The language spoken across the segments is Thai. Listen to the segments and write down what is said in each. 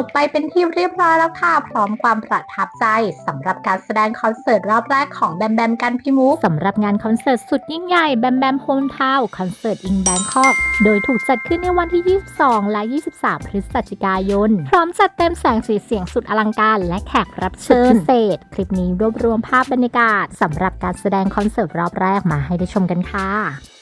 จบไปเป็นที่เรียบร้อยแล้วค่ะ พร้อมความประทับใจสำหรับการแสดงคอนเสิร์ตรอบแรกของแบมแบมกันพิมุกสำหรับงานคอนเสิร์ตสุดยิ่งใหญ่แบมแบมโฮมทาวคอนเสิร์ตอิงแบงคอกโดยถูกจัดขึ้นในวันที่ 22 และ 23 พฤศจิกายน พร้อมจัดเต็มแสงสีเสียงสุดอลังการและแขกรับเชิญพิเศษ คลิปนี้รวบรวมภาพบรรยากาศสำหรับการแสดงคอนเสิร์ตรอบแรกมาให้ได้ชมกันค่ะ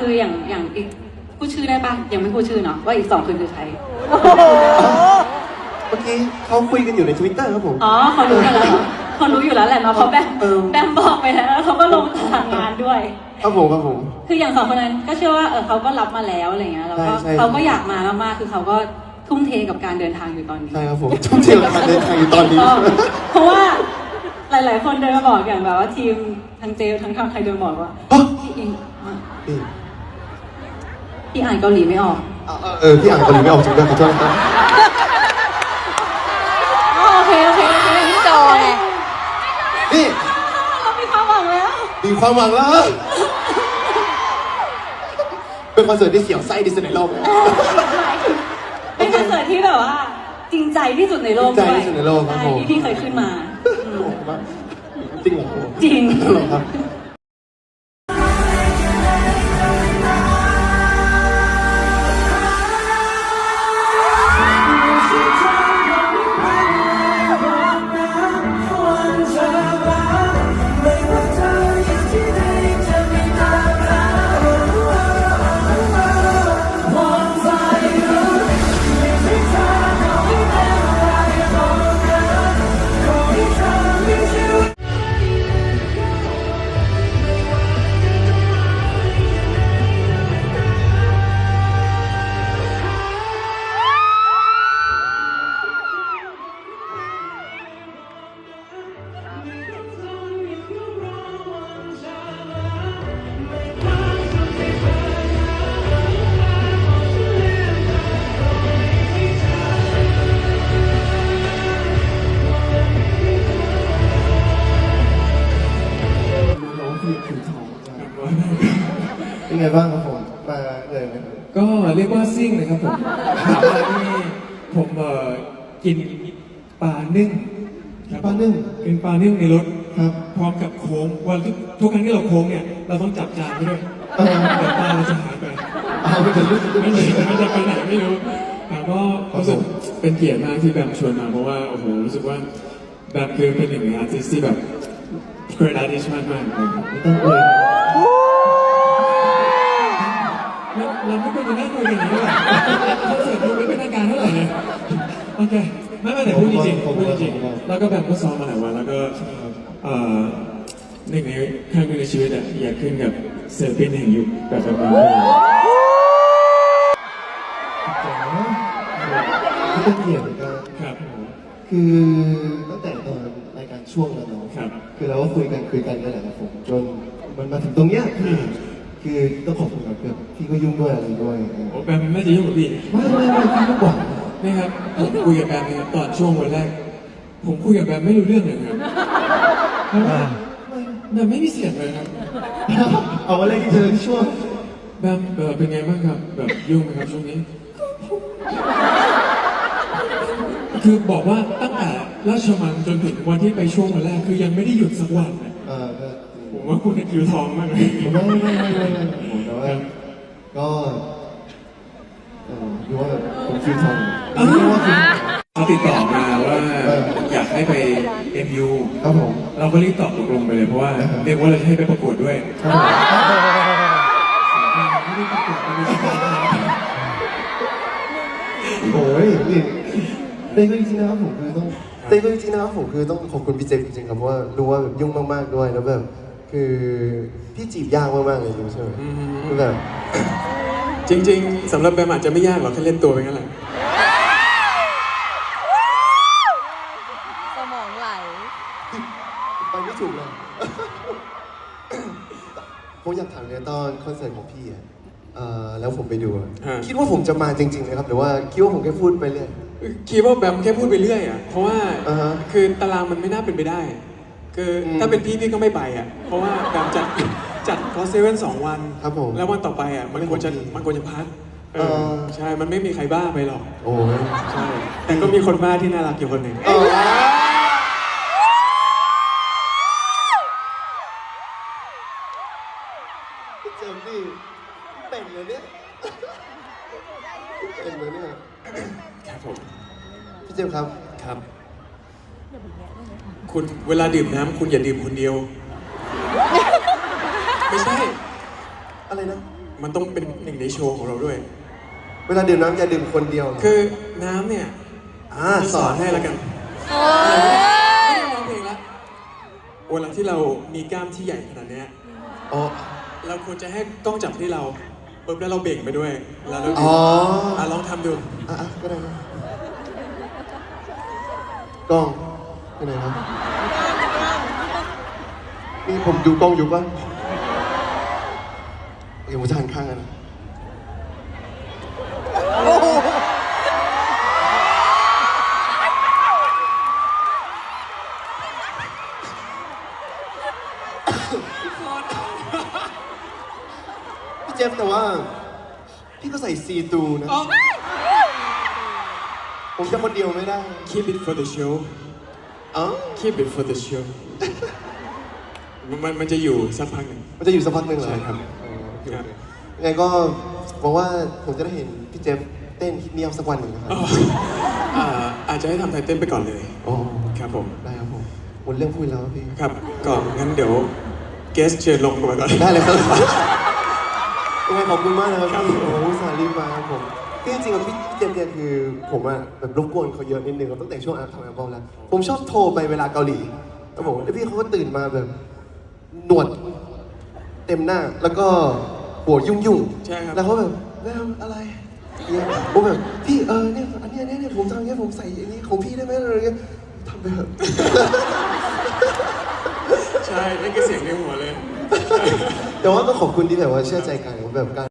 คืออย่างอย่างอีกพูดชื่อได้ปะยังไม่พูดชื่อเนาะว่าอีกสองคนคือใครเมื่อกี้เขาคุยกันอยู่ในทวิตเตอร์ครับผม อ๋อเขารู้กันแล้วเหรอเขารู้อยู่แล้วแหละเนาะเพราะแบมเออ แบมบอกไปแล้วแล้วเขาก็ลงตารางงานด้วย ครับผมครับผม คืออย่างสองคนนั้นก็เชื่อว่าเออเขาก็รับมาแล้วอะไรเงี้ยแล้วก็ใช่ใช่ เขาก็อยากมามากๆคือเขาก็ทุ่มเทกับการเดินทางอยู่ตอนนี้ ใช่ครับผมทุ่มเทกับการเดินทางอยู่ตอนนี้ก็เพราะว่าหลาย ๆ คนเดินมาบอกอย่างแบบว่าทีมทั้งเจลทั้งทางใครเดินบอกว่าฮะ พี่อิงอะนี่ พี่อ่านเกาหลีไม่ออก เอาเอาเออพี่อ่านเกาหลีไม่ออกจริงด้วยขอโทษนะครับโอเคโอเคโอเคพี่จอไงนี่เรามีความหวังแล้ว มีความหวังแล้ว เป็นคอนเสิร์ตที่เสียวไส้ที่สุดในโลกเลยเป็นคอนเสิร์ตที่แบบว่า จริงใจที่สุดในโลกจริงใจที่สุดในโลกครับช่ผมที่พี่เคยขึ้นมาอืมจริงเหรอจริง เหรอครับ งเลยครับผมถามมาที่ผมเอ่อกินปลานึ่งครับปลานึ่งกินปลานึ่งในรถครับพร้อมกับโค้งวันทุกทุกครั้งที่เราโค้งเนี่ยเราต้องจับจานไปด้วยอเออเดี๋ยวตาเราจะหายไปเอาไปถึงเรื่องไม่รู้มันจะไปไหนไม่รู้แต่ก็รู้สึกเป็นเกียรติมากที่แบมชวนมาเพราะว่าโอ้โหรู้สึกว่าแบมคือเป็นหนึ่งในอาร์ติสที่แบบเกรดอาร์ติสมากมากๆเลยครับไม่ต้องเลย เราไม่ควรจะนั่งคุยกันอย่างนี้หรอกคอนเสิร์ตดูไม่เป็นทางการเท่าไหร่เลยโอเคไม่ไม่แต่พูดจริงๆพูดจริงๆแล้วก็แบบก็ซ้อมมาหลายวันแล้วก็เอ่อหนึ่งในครั้งหนึ่งในชีวิตอะอยากขึ้นกับศิลปินแห่งยุคแบบแบบนั้นไม่ต้องเกียรติกันครับ คือตั้งแต่ตอนรายการช่วงแล้วเนาะครับคือเราก็คุยกันคุยกันนี่แหละครับผมจนมันมาถึงตรงเนี้ยคือ คือต้องขอบคุณกับเพื่อนพี่ก็ยุ่งด้วยอะไรด้วยเออโอ้แบมไม่จะยุ่งกับพี่ไม่ไม่ไม่พี่ก็บอกนี่ครับผมคุยกับแบมนะครับตอนช่วงวันแรก ผมคุยกับแบมไม่รู้เรื่องเลยครับเพราะว่าแบมไม่มีเสียงเลยครับ เอาอะไรที่เจอที่ช่วงแบมเออเป็นไงบ้างครับ แบบยุ่งไหมครับช่วงนี้ คือบอกว่าตั้งแต่ราชมังจนถึงวันที่ไปช่วงวันแรก คือยังไม่ได้หยุดสักวันนะเออก็ ผมว่าคุณคิวทองมากเลยไม่ไม่ไม่ไม่ไม่ผมแต่ว่าก็เออดูว่าผมคิวทองผมคิดว่าคิวเขาติดต่อมาว่าอยากให้ไป MU ครับผมเราก็รีบตอบตกลงไปเลยเพราะว่าเรียกว่าเราจะให้ไปประกวดด้วยครับโอ้ยนี่เต้ก็จริงนะครับผมคือต้องเต้ก็จริงนะครับผมคือต้องขอบคุณพี่เจมจริงๆครับเพราะว่ารู้ว่าแบบยุ่งมากๆด้วยแล้วแบบ คือพี่จีบยากมากๆเลยรู้ใช่ไหมคือแบบจริง ๆสำหรับแบมอาจจะไม่ยากหรอกแค่เล่นตัวเป็นงั้นแหละ สมองไหล ไปไม่ถูกเลย ผมอยากถามเลยตอนคอนเสิร์ตของพี่อะเอ่อแล้วผมไปดูอะฮะ คิดว่าผมจะมาจริงๆนะครับ หรือว่าคิดว่าผมแค่พูดไปเรื่อย คิดว่าแบมแค่พูดไปเรื่อยอะเพราะว่าอ่าฮะ คือตารางมันไม่น่าเป็นไปได้ คืออมถ้าเป็นพี่พี่ก็ไม่ไปอะ เพราะว่าแบมจัดจัดคอเซเว่นสองวัน ครับผมแล้ววันต่อไปอะมันควรจะไม่ของพี่มันควรจะพักเออเออใช่ มันไม่มีใครบ้าไปหรอก โอ้ยใช่ แต่ก็มีคนบ้าที่น่ารักอยู่คนหนึ่งเออพี่เจมส์นี่เป็นเลยเนี่ยเป็นเลยเนี่ย ครับผมพี่เจมส์ครับ ครับ คุณเวลาดื่มน้ำคุณอย่าดื่มคนเดียว ไม่ใช่ อะไรนะ มันต้องเป็นหนึ่งในโชว์ของเราด้วย เวลาดื่มน้ำอย่าดื่มคนเดียวคือน้ำเนี่ยอ่าสอนให้แล้วกันไม่ต้องร้องเพลงละเวลาที่เรามีกล้ามที่ใหญ่ขนาดเนี้ย อ๋อเราควรจะให้กล้องจับที่เราปุ๊บแล้วเราเบ่งไปด้วย แล้วเราอ๋ออะลองทำดู อะอะก็ได้นะกล้อง ไปไหนครับนี่ผมดูกล้องอยู่ป่ะเดี๋ยวผมจะหันข้างกันนะพี่เจฟแต่ว่า พี่ก็ใส่ซีตูนะ ผมจะคนเดียวไม่ได้ keep it for the show อ๋อ keep it for the show มันมันจะอยู่สักพักหนึ่ง มันจะอยู่สักพักหนึ่งเหรอใช่ครับ อ๋อโอเคครับโอเคยังไงก็หวังว่าผมจะได้เห็นพี่เจฟเต้นฮิตเมียวสักวันหนึ่งนะครับอ๋ออ่าอาจจะให้ทำไทเต้นไปก่อนเลยอ๋อ ครับผม ได้ครับผมหมดเรื่องพูดแล้วพี่ ครับก่อนงั้นเดี๋ยวเกสเชิญลงมาก่อน ได้เลยครับยังไงขอบคุณมากนะครับพี่โอ้โหอุตสาห์รีบมาครับผม คือจริงๆกับพี่เจมส์เนี่ยคือผมอะแบบรบกวนเขาเยอะนิดนึงครับตั้งแต่ช่วงอาร์ทำแอลบั้มแล้ว ผมชอบโทรไปเวลาเกาหลีครับผมแล้วพี่เขาก็ตื่นมาแบบหนวดเต็มหน้าแล้วก็หัวยุ่งยุ่งๆใช่ครับ แล้วเขาแบบแม่อะไรเนี่ยผมแบบพี่เออเนี่ยอันเนี้ยเนี่ยเนี่ยผมทำอย่างเงี้ยผมใส่อย่างนี้ของพี่ได้ไหมอะไรเงี้ยทำไปเถอะ ใช่นั่นคือเสียงในหัวเลย แต่ว่าก็ขอบคุณที่แบบว่าเชื่อใจกันแบบการ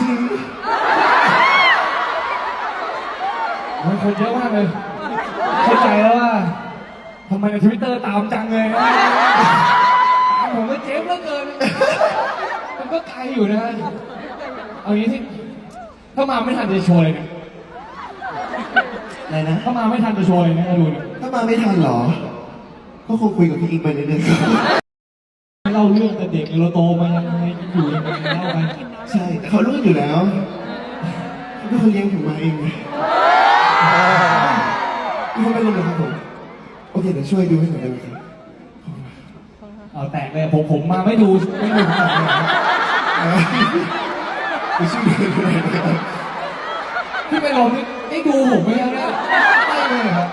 จริงมันคนเยอะมากเลย เข้าใจแล้วว่าทำไมในทวิตเตอร์ตามจังเลยนะผมก็เจ๊งเหลือเกิน มันก็ไกลอยู่นะ เอางี้ที่ถ้ามาไม่ทันจะโชวยนะอะไรนะ ถ้ามาไม่ทันจะโชวยนะดูนะถ้ามาไม่ทันหรอ ก็คงคุยกับพี่อิงไปเรื่อยๆเล่าเรื่องแต่เด็กเราโตมาไงอยู่ยังไงเล่าไป เขารู้อยู่แล้วก็เขาเลี้ยงผมมาเองไงเขาไม่รู้หรอกครับผม โอเคเดี๋ยวช่วยดูให้หน่อยได้ไหมครับเอาแตกเลยผมผมมาไม่ดูไม่ดูขนาดนี้นะเดี๋ยวช่วยดูให้หน่อยนะครับพี่ไปลองนี่ได้ดูผมไหมครับเนี่ยไม่เลยครับ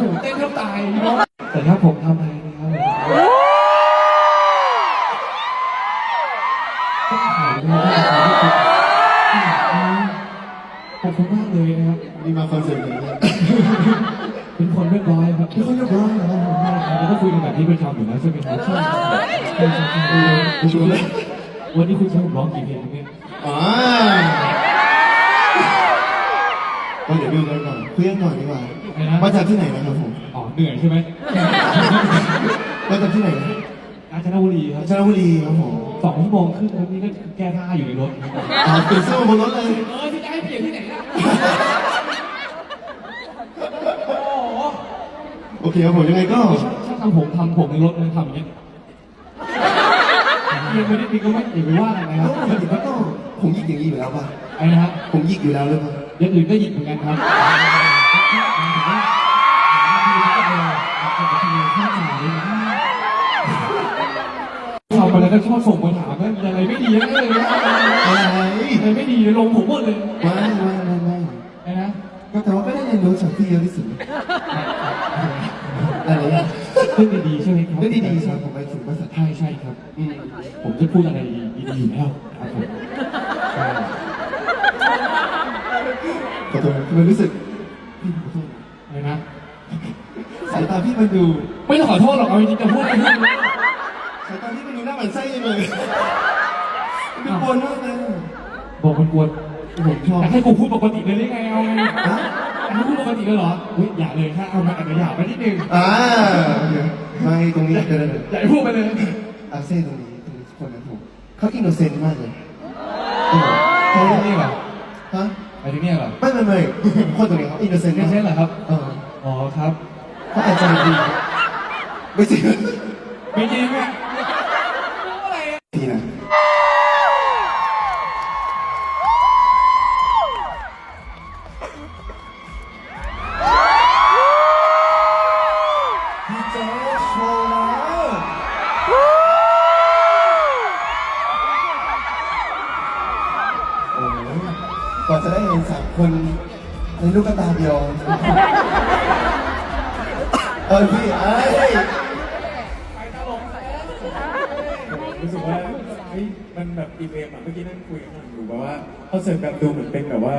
ผมเต้นแทบตายพี่น้องแต่ถ้าผมทำอะไร นะครับนี่มาคอนเสิร์ตอย่างเงี้ยเป็นคนเรียบร้อยครับเป็นคนเรียบร้อยเหรอแล้วก็คุยกันแบบที่เป็นธรรมอยู่แล้วใช่ไหมครับใช่ใช่ใช่ใช่ใช่ไม่ชัวร์เลยวันนี้คุณใช้ผมร้องกี่เพลงเนี่ยอ๋อก็เดี๋ยวดูกันก่อนคุยกันหน่อยดีกว่ามาจากที่ไหนนะครับผมอ๋อเหนื่อยใช่ไหมมาจากที่ไหนนะกาญจนบุรีครับกาญจนบุรีครับผมสองชั่วโมงครึ่งครับนี่ก็แก้ผ้าอยู่ในรถครับอ๋อเปลี่ยนเสื้อมาบนรถเลยเออที่จะให้เปลี่ยนที่ไหนล่ะ โอเคครับผมยังไงก็ถ้าทำผมทำผมในรถเลยทำอย่างเงี้ยยังไม่ได้พี่ก็ไม่อย่าไปว่ากันนะคแล้รัวบปกติก็ต้องผมหยิกอย่างนี้อยู่แล้วป่ะ ไอ้นะฮะผมหยิกอยู่แล้วหรือเปล่าอย่างอื่นก็หยิบเหมือนกันครับทำไปแล้วก็ชอบส่งมาถามว่าอะไรไม่ดีอะไรเลยนะอะไรอะไรไม่ดีเลยลงผมหมดเลยไม่ไม่ไม่ไม่ไอ้นะ ก็แต่ว่าก็ได้เรียนรู้จากพี่เยอะที่สุดอะไรเนี่ย เรื่องดีๆใช่ไหมครับเรื่องดีๆครับผมไปถึงภาษาไทใช่ยใช่ครับอืมผมจะพูดอะไรดีๆอยู่แล้วครับผมใช่ขอโทษทำไมรู้สึกพี่ขอโทษอะไรนะสายตาพี่มันดูไม่ต้องขอโทษหรอกเอาจริงๆจะพูดอะไรพูดเลยสายตาพี่มันดูหน้าหมันไส้ยังเลยดูกวนมากเลยบอกมันกวนผมชอบ แต่ให้กูพูดปกติเลยได้ไงเอาไงฮะ ให้พูดปกติเลยเหรอเฮ้ยอย่าเลยถ้าเอามาอาจจะหยาบไปนิดนึงอ่าเดี๋ยวไม่ตรงนี้เดี๋ยวเดี๋ยวเดี๋ยวอย่าให้พูดไปเลยอาเซ่ตรงนี้ตรงนี้คนนะผมเขาอินโนเซนต์มากเลยใช่นี่เหรอฮะไปถึงเนี่ยเหรอไม่ไม่ไม่คนตรงนี้เขาอินโนเซนต์ไม่มากใช่เหรอครับ เอออ๋อครับ เขาอาจจะดีไม่จริง ไม่จริงอะ เออพี่ไอ้ยรู้สึกว่าเฮ้ยมันแบบอีเวนต์อะเมื่อกี้นั่งคุยกันอยู่แบบว่าคอนเสิร์ตแบบดูเหมือนเป็นแบบว่า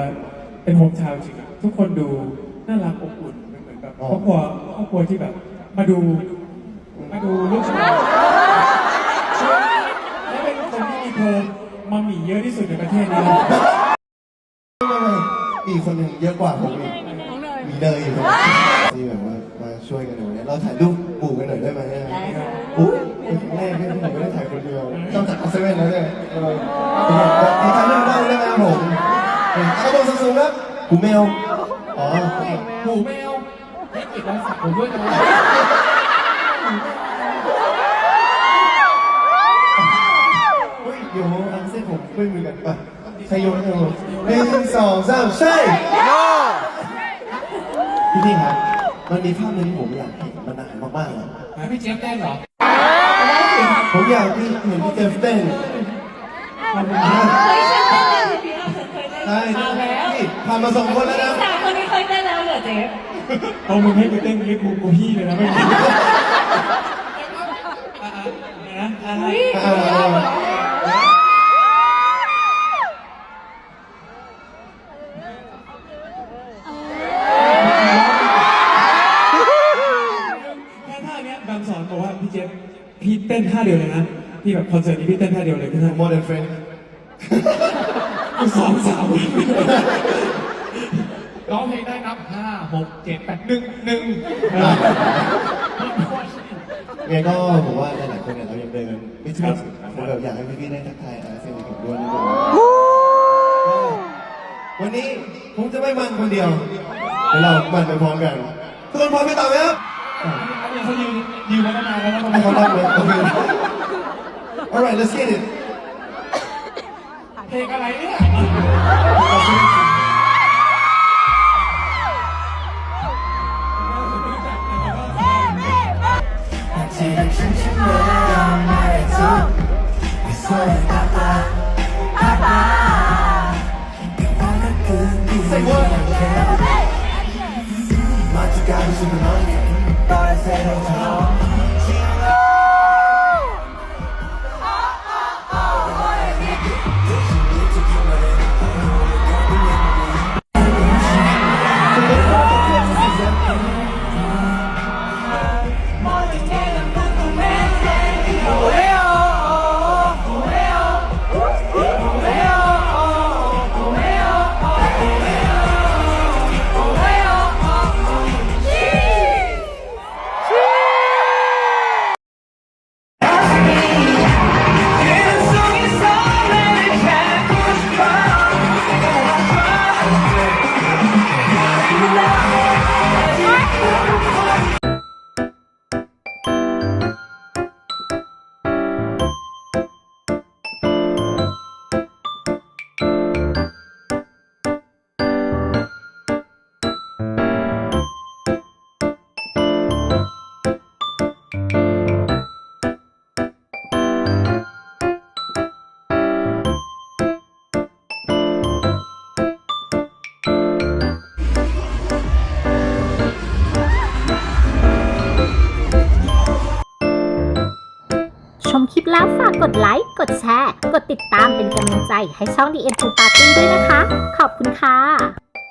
เป็นโฮมทาวน์จริงอะทุกคนดูน่ารักอบอุ่นมันเหมือนแบบครอบครัวครอบครัวที่แบบ มาดู มาดูลูกชายและเป็นคนที่มีโพลมาหมี่เยอะที่สุดในประเทศนี้เลยไม่ไม่มีคนหนึ่งเยอะกว่าผมอีกมีเนยอยู่ตรงนี้ ที่แบบว่ามาช่วยกันหน่อยเนี่ยเราถ่ายรูปหมู่กันหน่อยได้ไหมเนี่ยอุ๊ยเป็นครั้งแรกที่ผมไม่ได้ถ่ายคนเดียวต้องจากเซเว่นแล้วเนี่ยเออดีใจเรื่องได้ได้ไหมครับผมเอาตัวสูงๆครับหูแมวอ๋อหูแมวให้เก็บรอยสักผมด้วยนะเฮ้ยเดี๋ยวอันเส้นผมไม่มือกันป่ะใช่โยนให้เราหนึ่งสองสามใช่ พี่พี่ครับ มันมีภาพหนึงที่ผมอยากเห็นมานานมากๆแล้วหาพี่เจี๊ยบได้เหรอผมอยากที่เห็นพี่เจฟเต้นใช่พี่ผ่านมาสองคนแล้วนะสามคนนี้เคยเต้นแล้วเหรอเจ๊เอามึงให้กูเต้นนี้กูกูพี่เลยนะไม่รู้นะอ่าอ่า พี่แบบคอนเสิร์ตนี้พี่เต้นท่าเดียวเลยคือท่าโมเดลเฟรนกูสอนสาวร้องเพลงได้นับห้าหกเจ็ดแปดหนึ่งหนึ่งไงก็ผมว่าหลายๆคนเนี่ยเรายังเดินไม่ถึงผมแบบอยากให้พี่ๆได้ทักทายอาเซียนกับผมด้วยนิดนึงก็วันนี้ผมจะไม่มันคนเดียวเดี๋ยวเรามันไปพร้อมกันทุกคนพร้อมไหมต่อไหมครับเขายืนยืนมาตั้งนานแล้วนะให้เขานั่งเลย โอเค alright let's get it เพลงอะไรเนี่ย Say ใจให้ช่อง The End to Party ด้วยนะคะ ขอบคุณค่ะ